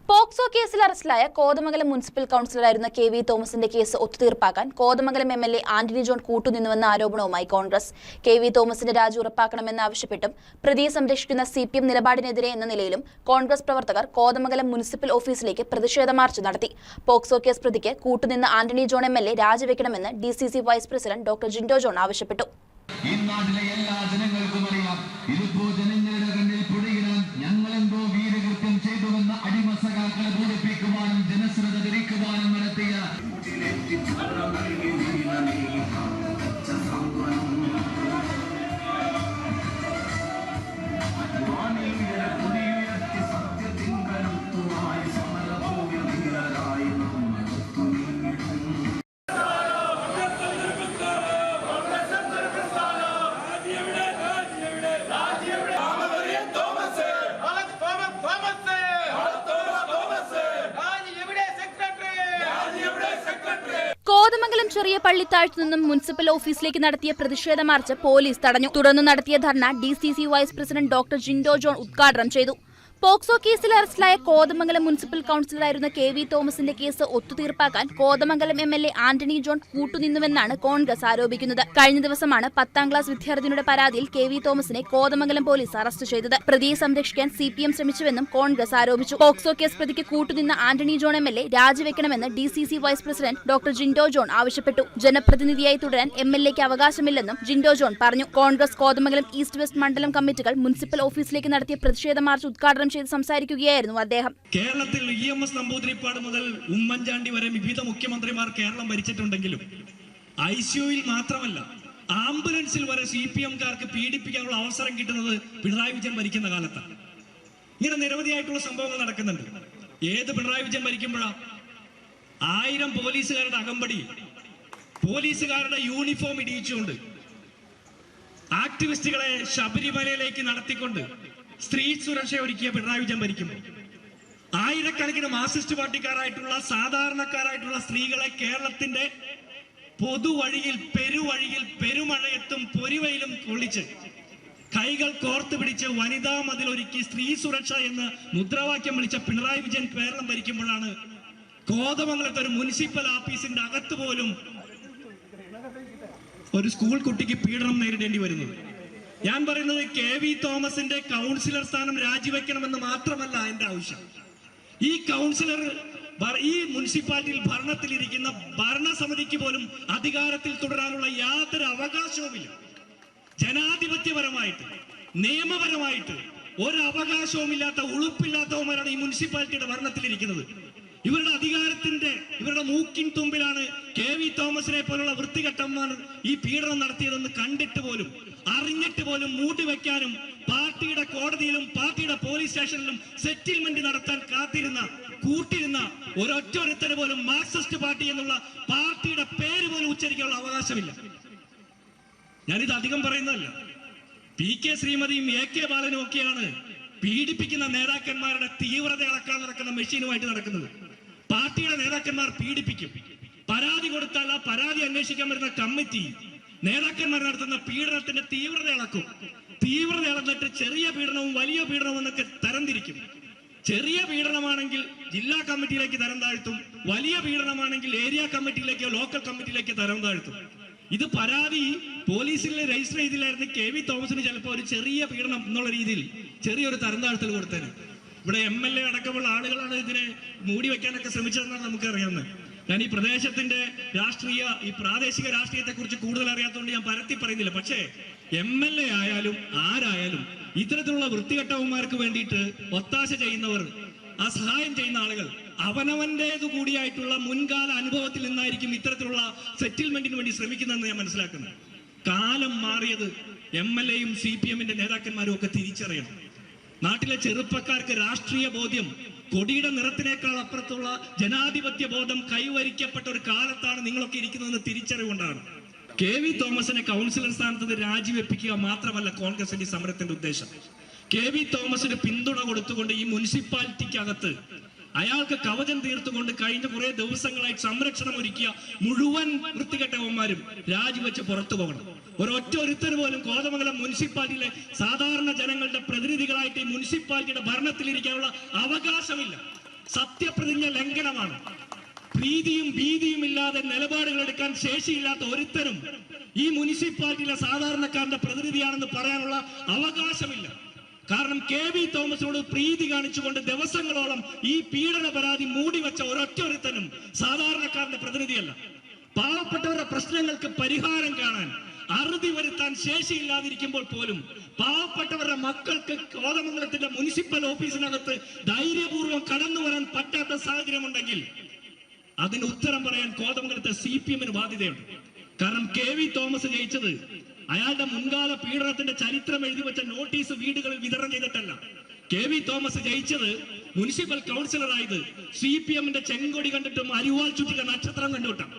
POCSO കേസിൽ അറസ്റ്റിലായ Kothamangalam municipal കൌൺസിലറായിരുന്ന കെ വി തോമസിന്റെ case ഒത്തുതീർപ്പാക്കാൻ Kothamangalam M L A Antony John കൂട്ടുനിന്നുവെന്ന ആരോപണവുമായി കോൺഗ്രസ്. കെ വി തോമസിന്റെ രാജി ഉറപ്പാക്കണമെന്നാവശ്യപ്പെട്ടും പ്രതിയെ സംരക്ഷിക്കുന്ന സി പി എം നിലപാടിനെതിരെ എന്ന നിലയിലും കോൺഗ്രസ് പ്രവർത്തകർ കോതമംഗലം മുനിസിപ്പൽ ഓഫീസിലേക്ക് പ്രതിഷേധ മാർച്ച് നടത്തി. പോക്സോ കേസ് പ്രതിക്ക് കൂട്ടുനിന്ന Antony John M L A രാജിവെക്കണമെന്ന് D C C vice president doctor Jindo John ആവശ്യപ്പെട്ടു. ഈ നാട്ടിലെ എല്ലാ ജനങ്ങൾക്കും champion. ചെറിയ പള്ളിത്താഴ്ത്തു നിന്നും മുനിസിപ്പൽ ഓഫീസിലേക്ക് നടത്തിയ പ്രതിഷേധ മാർച്ച് പോലീസ് തടഞ്ഞു. തുടർന്ന് നടത്തിയ ധർണ D vice president doctor Jindo John ഉദ്ഘാടനം ചെയ്തു. പോക്സോ കേസിൽ അറസ്റ്റിലായ കോതമംഗലം മുനിസിപ്പൽ കൌൺസിലറായിരുന്ന കെ വി തോമസിന്റെ case ഒത്തുതീർപ്പാക്കാൻ Kothamangalam M L A Antony John കൂട്ടുനിന്നുവെന്നാണ് Congress ആരോപിക്കുന്നത്. കഴിഞ്ഞ ദിവസമാണ് പത്താം ക്ലാസ് വിദ്യാർത്ഥിനിയുടെ പരാതിയിൽ കെ വി തോമസിനെ കോതമംഗലം പോലീസ് അറസ്റ്റ് ചെയ്തത്. പ്രതിയെ സംരക്ഷിക്കാൻ സി പി എം ശ്രമിച്ചുവെന്നും കോൺഗ്രസ് ആരോപിച്ചു. പോക്സോ കേസ് പ്രതിക്ക് കൂട്ടുനിന്ന Antony John M L A രാജിവെക്കണമെന്ന് D C C vice president doctor Jindo John ആവശ്യപ്പെട്ടു. ജനപ്രതിനിധിയായി തുടരാൻ എം എൽ എക്ക് അവകാശമില്ലെന്നും ജിൻഡോ ജോൺ പറഞ്ഞു. കോൺഗ്രസ് കോതമംഗലം ഈസ്റ്റ് വെസ്റ്റ് മണ്ഡലം കമ്മിറ്റികൾ മുനിസിപ്പൽ ഓഫീസിലേക്ക് നടത്തിയ പ്രതിഷേധ മാർച്ച് ഉദ്ഘാടനം ചെയ്ത് സംസാരിക്കുകയായിരുന്നു അദ്ദേഹം. കേരളത്തിൽ ഇ എം എസ് നമ്പൂതിരിപ്പാട് മുതൽ ഉമ്മൻചാണ്ടി വരെ വിവിധ മുഖ്യമന്ത്രിമാർ കേരളം ഭരിച്ചിട്ടുണ്ടെങ്കിലും ഐ സിയുയിൽ മാത്രമല്ല ആംബുലൻസിൽ വരെ സി പി എംകാർക്ക് പീഡിപ്പിക്കാനുള്ള അവസരം കിട്ടുന്നത് പിണറായി വിജയൻ ഭരിക്കുന്ന കാലത്താണ്. ഇങ്ങനെ നിരവധിയായിട്ടുള്ള സംഭവങ്ങൾ നടക്കുന്നുണ്ട്. ഏത് പിണറായി വിജയൻ ഭരിക്കുമ്പോഴാ? ആയിരം പോലീസുകാരുടെ അകമ്പടി പോലീസുകാരുടെ യൂണിഫോം ഇടിയിച്ചുകൊണ്ട് ആക്ടിവിസ്റ്റുകളെ ശബരിമലയിലേക്ക് നടത്തിക്കൊണ്ട് സ്ത്രീ സുരക്ഷ ഒരുക്കിയ പിണറായി വിജയൻ ഭരിക്കും. ആയിരക്കണക്കിന് മാർസിസ്റ്റ് പാർട്ടിക്കാരായിട്ടുള്ള സാധാരണക്കാരായിട്ടുള്ള സ്ത്രീകളെ കേരളത്തിന്റെ പൊതുവഴിയിൽ പെരുവഴിയിൽ പെരുമഴയത്തും പൊരുവയിലും കൊള്ളിച്ച് കൈകൾ കോർത്ത് പിടിച്ച് വനിതാ മതിലൊരുക്കി സ്ത്രീ സുരക്ഷ എന്ന് മുദ്രാവാക്യം വിളിച്ച പിണറായി വിജയൻ കേരളം ഭരിക്കുമ്പോഴാണ് കോതമംഗലത്തെ ഒരു മുനിസിപ്പൽ ഓഫീസിന്റെ അകത്ത് പോലും ഒരു സ്കൂൾ കുട്ടിക്ക് പീഡനം നേരിടേണ്ടി വരുന്നത്. ഞാൻ പറയുന്നത് കെ വി തോമസിന്റെ കൗൺസിലർ സ്ഥാനം രാജിവെക്കണമെന്ന് മാത്രമല്ല എന്റെ ആവശ്യം. ഈ കൗൺസിലർ ഈ മുനിസിപ്പാലിറ്റിയിൽ ഭരണത്തിലിരിക്കുന്ന ഭരണസമിതിക്ക് പോലും അധികാരത്തിൽ തുടരാനുള്ള യാതൊരു അവകാശവുമില്ല. ജനാധിപത്യപരമായിട്ട് നിയമപരമായിട്ട് ഒരു അവകാശവുമില്ലാത്ത ഉളുപ്പില്ലാത്തവന്മാരാണ് ഈ മുനിസിപ്പാലിറ്റിയുടെ ഭരണത്തിലിരിക്കുന്നത്. ഇവരുടെ അധികാരത്തിന്റെ ഇവരുടെ മൂക്കിൻ തുമ്പിലാണ് കെ വി തോമസിനെ പോലുള്ള വൃത്തികെട്ടന്മാർ ഈ പീഡനം നടത്തിയതെന്ന് കണ്ടിട്ട് പോലും അറിഞ്ഞിട്ട് പോലും മൂടി വെക്കാനും പാർട്ടിയുടെ കോടതിയിലും പാർട്ടിയുടെ പോലീസ് സ്റ്റേഷനിലും സെറ്റിൽമെന്റ് നടത്താൻ കാത്തിരുന്ന കൂട്ടിരുന്ന ഒരൊറ്റൊരുത്തന് പോലും മാർക്സിസ്റ്റ് പാർട്ടി എന്നുള്ള പാർട്ടിയുടെ പേര് പോലും ഉച്ചരിക്കാനുള്ള അവകാശമില്ല. ഞാനിത് അധികം പറയുന്നതല്ല. പി കെ ശ്രീമതിയും എ കെ ബാലനും ഒക്കെയാണ് പീഡിപ്പിക്കുന്ന നേതാക്കന്മാരുടെ തീവ്രത അളക്കാൻ നടക്കുന്ന മെഷീനുമായിട്ട് നടക്കുന്നത്. പാർട്ടിയുടെ നേതാക്കന്മാർ പീഡിപ്പിക്കും. പരാതി കൊടുത്താൽ ആ പരാതി അന്വേഷിക്കാൻ വരുന്ന കമ്മിറ്റി നേതാക്കന്മാർ നടത്തുന്ന പീഡനത്തിന്റെ തീവ്രത ഇളക്കും തീവ്രത ഇളന്നിട്ട് ചെറിയ പീഡനവും വലിയ പീഡനവും എന്നൊക്കെ തരംതിരിക്കും. ചെറിയ പീഡനമാണെങ്കിൽ ജില്ലാ കമ്മിറ്റിയിലേക്ക് തരം താഴ്ത്തും. വലിയ പീഡനമാണെങ്കിൽ ഏരിയ കമ്മിറ്റിയിലേക്കോ ലോക്കൽ കമ്മിറ്റിയിലേക്കോ തരം താഴ്ത്തും. ഇത് പരാതി പോലീസിൽ രജിസ്റ്റർ ചെയ്തില്ലായിരുന്നു കെ വി തോമസിന് ചിലപ്പോൾ ഒരു ചെറിയ പീഡനം എന്നുള്ള രീതിയിൽ ചെറിയൊരു തരം താഴ്ത്തൽ കൊടുത്തേനെ. ഇവിടെ എം എൽ എ അടക്കമുള്ള ആളുകളാണ് ഇതിനെ മൂടി വെക്കാനൊക്കെ ശ്രമിച്ചതെന്നാണ് നമുക്ക് അറിയാവുന്നത് ഞാൻ ഈ പ്രദേശത്തിന്റെ രാഷ്ട്രീയ ഈ പ്രാദേശിക രാഷ്ട്രീയത്തെ കുറിച്ച് കൂടുതൽ അറിയാത്തതുകൊണ്ട് ഞാൻ പരത്തി പറയുന്നില്ല. പക്ഷേ എം എൽ എ ആയാലും ആരായാലും ഇത്തരത്തിലുള്ള വൃത്തികെട്ടവന്മാർക്ക് വേണ്ടിയിട്ട് ഒത്താശ ചെയ്യുന്നവർ ആ സഹായം ചെയ്യുന്ന ആളുകൾ അവനവന്റേതു കൂടിയായിട്ടുള്ള മുൻകാല അനുഭവത്തിൽ നിന്നായിരിക്കും ഇത്തരത്തിലുള്ള സെറ്റിൽമെന്റിന് വേണ്ടി ശ്രമിക്കുന്നതെന്ന് ഞാൻ മനസ്സിലാക്കുന്നത് കാലം മാറിയത് എം എൽ എയും സി പി എമ്മിന്റെ നേതാക്കന്മാരും ഒക്കെ തിരിച്ചറിയണം. നാട്ടിലെ ചെറുപ്പക്കാർക്ക് രാഷ്ട്രീയ ബോധ്യം കൊടിയുടെ നിറത്തിനേക്കാൾ അപ്പുറത്തുള്ള ജനാധിപത്യ ബോധം കൈവരിക്കപ്പെട്ട ഒരു കാലത്താണ് നിങ്ങളൊക്കെ ഇരിക്കുന്നതെന്ന് തിരിച്ചറിവുകൊണ്ടാണ്. കെ വി തോമസിനെ കൗൺസിലർ സ്ഥാനത്ത് രാജിവെപ്പിക്കുക മാത്രമല്ല കോൺഗ്രസിന്റെ സമരത്തിന്റെ ഉദ്ദേശം. കെ വി തോമസിന് പിന്തുണ കൊടുത്തുകൊണ്ട് ഈ മുനിസിപ്പാലിറ്റിക്കകത്ത് അയാൾക്ക് കവചം തീർത്തുകൊണ്ട് കഴിഞ്ഞ കുറെ ദിവസങ്ങളായി സംരക്ഷണം ഒരുക്കിയ മുഴുവൻ വൃത്തികെട്ടവന്മാരും രാജിവെച്ച് പുറത്തു പോകണം. ഒരൊറ്റ ഒരുത്തന് പോലും കോതമംഗലം മുനിസിപ്പാലിറ്റിയിലെ സാധാരണ ജനങ്ങളുടെ പ്രതിനിധികളായിട്ട് ഈ മുനിസിപ്പാലിറ്റിയുടെ ഭരണത്തിലിരിക്കാനുള്ള അവകാശമില്ല. സത്യപ്രതിജ്ഞ ലംഘനമാണ്. പ്രീതിയും ഭീതിയും ഇല്ലാതെ നിലപാടുകൾ എടുക്കാൻ ശേഷിയില്ലാത്ത ഒരുത്തരും ഈ മുനിസിപ്പാലിറ്റിയിലെ സാധാരണക്കാരന്റെ പ്രതിനിധിയാണെന്ന് പറയാനുള്ള അവകാശമില്ല. കാരണം കെ വി തോമസിനോട് പ്രീതി കാണിച്ചുകൊണ്ട് ദിവസങ്ങളോളം ഈ പീഡന പരാതി മൂടിവെച്ച ഒരൊറ്റ ഒരുത്തനും സാധാരണക്കാരന്റെ പ്രതിനിധിയല്ല. പാവപ്പെട്ടവരുടെ പ്രശ്നങ്ങൾക്ക് പരിഹാരം കാണാൻ അറുതി വരുത്താൻ ശേഷിയില്ലാതിരിക്കുമ്പോൾ പോലും പാവപ്പെട്ടവരുടെ മക്കൾക്ക് കോതമംഗലത്തിന്റെ മുനിസിപ്പൽ ഓഫീസിനകത്ത് ധൈര്യപൂർവം കടന്നു വരാൻ പറ്റാത്ത സാഹചര്യമുണ്ടെങ്കിൽ അതിന് ഉത്തരം പറയാൻ കോതമംഗലത്തെ സി പി എമ്മിന് ബാധ്യതയുണ്ട്. കാരണം കെ വി തോമസ് ജയിച്ചത് അയാളുടെ മുൻകാല പീഡനത്തിന്റെ ചരിത്രം എഴുതി വെച്ച നോട്ടീസ് വീടുകളിൽ വിതരണം ചെയ്തിട്ടല്ല. കെ വി തോമസ് ജയിച്ചത് മുനിസിപ്പൽ കൗൺസിലറായത് സി പി എമ്മിന്റെ ചെങ്കൊടി കണ്ടിട്ടും അരിവാൾ ചുറ്റിക നക്ഷത്രം കണ്ടുവിട്ടാണ്.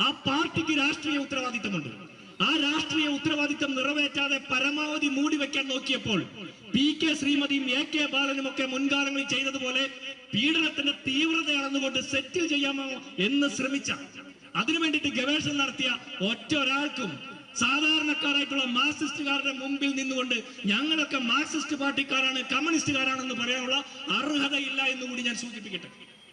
ആ പാർട്ടിക്ക് രാഷ്ട്രീയ ഉത്തരവാദിത്തമുണ്ട്. ആ രാഷ്ട്രീയ ഉത്തരവാദിത്തം നിറവേറ്റാതെ പരമാവധി മൂടി വെക്കാൻ നോക്കിയപ്പോൾ പി കെ ശ്രീമതിയും എ കെ ബാലനും ഒക്കെ മുൻകാലങ്ങളിൽ ചെയ്തതുപോലെ പീഡനത്തിന്റെ തീവ്രത അളന്നുകൊണ്ട് സെറ്റിൽ ചെയ്യാമോ എന്ന് ശ്രമിച്ച. അതിനു വേണ്ടിയിട്ട് ഗവേഷണം നടത്തിയ ഒറ്റ ഒരാൾക്കും സാധാരണക്കാരായിട്ടുള്ള മാർക്സിസ്റ്റുകാരുടെ മുമ്പിൽ നിന്നുകൊണ്ട് ഞങ്ങളൊക്കെ മാർക്സിസ്റ്റ് പാർട്ടിക്കാരാണ് കമ്മ്യൂണിസ്റ്റുകാരാണെന്ന് പറയാനുള്ള അർഹതയില്ല എന്ന് കൂടി ഞാൻ സൂചിപ്പിക്കട്ടെ.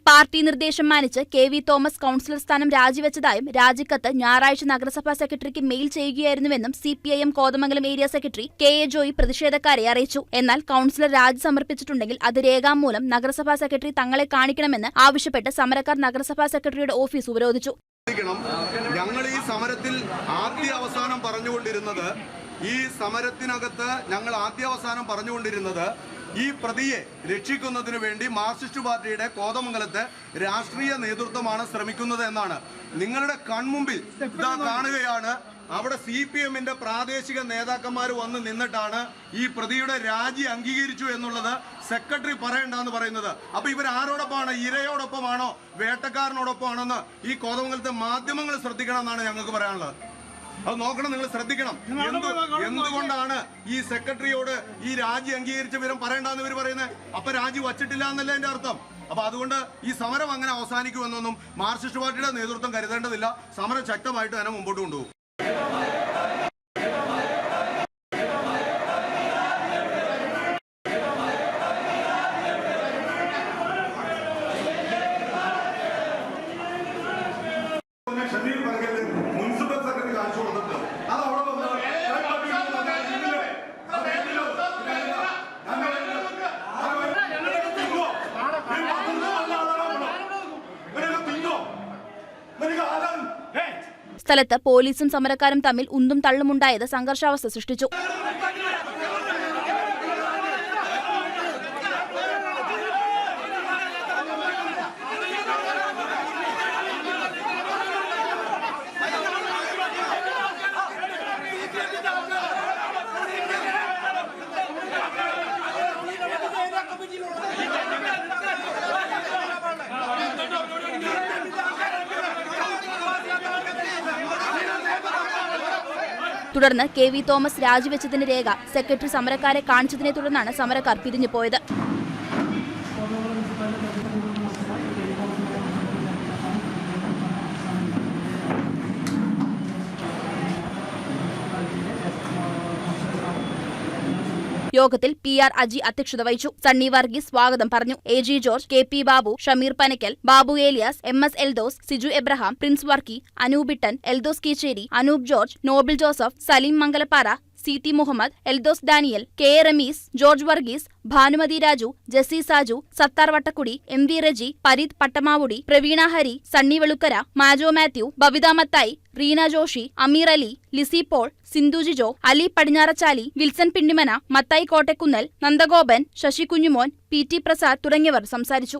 പാർട്ടി നിർദ്ദേശം മാനിച്ച് കെ വി തോമസ് കൌൺസിലർ സ്ഥാനം രാജിവെച്ചതായും രാജിക്കത്ത് ഞായറാഴ്ച നഗരസഭാ സെക്രട്ടറിക്ക് mail ചെയ്യുകയായിരുന്നുവെന്നും C P I M Kothamangalam area secretary K A Joy പ്രതിഷേധക്കാരെ അറിയിച്ചു. എന്നാൽ കൌൺസിലർ രാജി സമർപ്പിച്ചിട്ടുണ്ടെങ്കിൽ അത് രേഖാമൂലം നഗരസഭാ സെക്രട്ടറി തങ്ങളെ കാണിക്കണമെന്ന് ആവശ്യപ്പെട്ട് സമരക്കാർ നഗരസഭാ സെക്രട്ടറിയുടെ ഓഫീസ് ഉപരോധിച്ചു. ഞങ്ങൾ ഈ സമരത്തിൽ ആദ്യ അവസാനം പറഞ്ഞുകൊണ്ടിരുന്നത് ഈ സമരത്തിനകത്ത് ഞങ്ങൾ ആദ്യ അവസാനം പറഞ്ഞുകൊണ്ടിരുന്നത് ഈ പ്രതിയെ രക്ഷിക്കുന്നതിന് വേണ്ടി മാർക്സിസ്റ്റ് പാർട്ടിയുടെ കോതമംഗലത്തെ രാഷ്ട്രീയ നേതൃത്വമാണ് ശ്രമിക്കുന്നത് എന്നാണ്. നിങ്ങളുടെ കൺമുമ്പിൽ ഇതാ കാണുകയാണ്. അവിടെ സി പി എമ്മിന്റെ പ്രാദേശിക നേതാക്കന്മാർ വന്ന് നിന്നിട്ടാണ് ഈ പ്രതിയുടെ രാജി അംഗീകരിച്ചു എന്നുള്ളത് സെക്രട്ടറി പറയണ്ടെന്ന് പറയുന്നത്. അപ്പൊ ഇവർ ആരോടൊപ്പമാണ് ഇരയോടൊപ്പമാണോ? വേട്ടക്കാരനോടൊപ്പമാണെന്ന് ഈ കോതമംഗലത്തെ മാധ്യമങ്ങൾ ശ്രദ്ധിക്കണം എന്നാണ് ഞങ്ങൾക്ക് പറയാനുള്ളത്. അത് നോക്കണം നിങ്ങൾ ശ്രദ്ധിക്കണം. എന്ത് എന്തുകൊണ്ടാണ് ഈ സെക്രട്ടറിയോട് ഈ രാജി അംഗീകരിച്ച വിവരം പറയണ്ടെന്ന് ഇവർ പറയുന്നത്? അപ്പൊ രാജി വച്ചിട്ടില്ല എന്നല്ലേ എന്റെ അർത്ഥം? അപ്പൊ അതുകൊണ്ട് ഈ സമരം അങ്ങനെ അവസാനിക്കുമെന്നൊന്നും മാർക്സിസ്റ്റ് പാർട്ടിയുടെ നേതൃത്വം കരുതേണ്ടതില്ല. സമരം ശക്തമായിട്ട് തന്നെ മുമ്പോട്ട് കൊണ്ടുപോകും ഷമീർ പറകലിൽ മുനിസിപ്പൽ സെക്രട്ടറി കാണിച്ചു കൊടുത്തിട്ട് അത് അവിടെ വന്ന് സ്ഥലത്ത് പോലീസും സമരക്കാരും തമ്മിൽ ഉന്തും തള്ളുമുണ്ടായത് സംഘർഷാവസ്ഥ സൃഷ്ടിച്ചു തുടർന്ന് കെ വി തോമസ് രാജിവെച്ചതിന്റെ രേഖ സെക്രട്ടറി സമരക്കാരെ കാണിച്ചതിനെ തുടർന്നാണ് സമരക്കാർ പിരിഞ്ഞു പോയത് യോഗത്തിൽ പി ആർ അജി അധ്യക്ഷത വഹിച്ചു. സണ്ണി വർഗീസ് സ്വാഗതം പറഞ്ഞു. A G George K P Babu Shameer Panakkal Babu Elias M S Eldhose Siju Abraham Prince Varkey Anoopittan Eldhose Keecheri Anoop George Noble Joseph Saleem Mangalappara C T Muhammad Eldhose Daniel K A Rameez George Varghese Bhanumathi Raju Jessy Saju Sathar Vattakudy M V Reji Pareeth Pattamavudi Praveena Hari Sunny Velukkara Majo Mathew Babitha Mathai Reena Joshy Ameer Ali Lissy Paul Sindhu Jijo Ali Padinjarachali Wilson Pindimana Mathai Kottakkunnal Nandagopan Sasi Kunjumon P T Prasad തുടങ്ങിയവർ സംസാരിച്ചു.